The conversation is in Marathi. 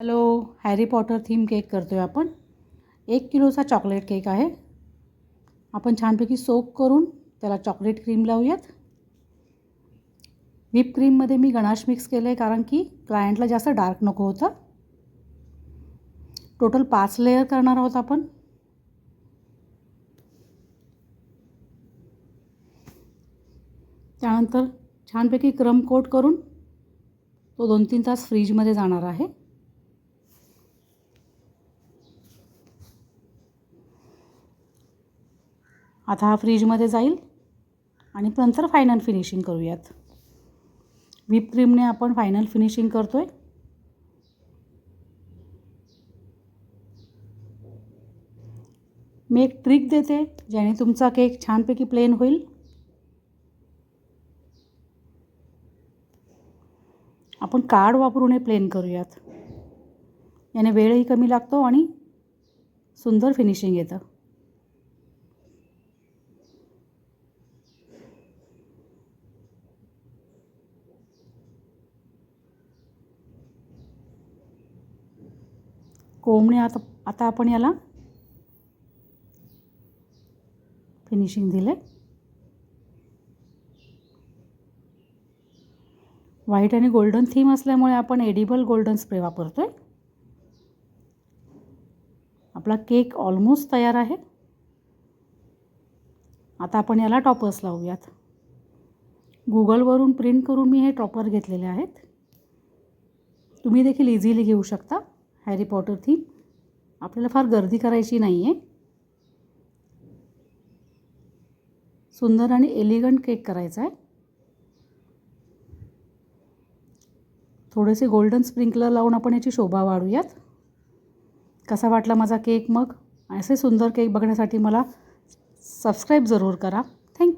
Hello Harry Potter theme cake करतो आहे आपण. एक किलोचा चॉकलेट केक आहे. आपण छानपैकी सोक करून त्याला चॉकलेट क्रीम लावूयात. व्हिप क्रीममध्ये मी गणाश मिक्स केलं आहे कारण की क्लायंटला जास्त डार्क नको होतं. टोटल पाच लेअर करणार आहोत आपण. त्यानंतर छानपैकी क्रम कोट करून तो दोन तीन तास फ्रीजमध्ये जाणार आहे. आता हा फ्रीजमध्ये जाईल आणि नंतर फायनल फिनिशिंग करूयात. व्हिप क्रीमने आपण फायनल फिनिशिंग करतो आहे मी एक ट्रिक देते ज्याने तुमचा केक छानपैकी प्लेन होईल. आपण कार्ड वापरून हे प्लेन करूयात. याने वेळही कमी लागतो आणि सुंदर फिनिशिंग येतं. कोंबणे आता आता आपण याला फिनिशिंग दिले व्हाईट आणि गोल्डन थीम असल्यामुळे आपण एडिबल गोल्डन स्प्रे वापरतो आहे आपला केक ऑलमोस्ट तयार आहे. आता आपण याला टॉपर्स लावूयात. गुगलवरून प्रिंट करून मी हे टॉपर घेतलेले आहेत. तुम्ही देखील इझिली घेऊ शकता. Harry Potter theme. आपल्याला फार गर्दी करायची नाही आहे सुंदर आणि एलिगंट केक करायचा आहे थोडेसे गोल्डन स्प्रिंकलर लावून आपण याची शोभा वाढूयात. कसा वाटला माझा केक मग? असे सुंदर केक बघण्यासाठी मला सबस्क्राईब जरूर करा. थँक्यू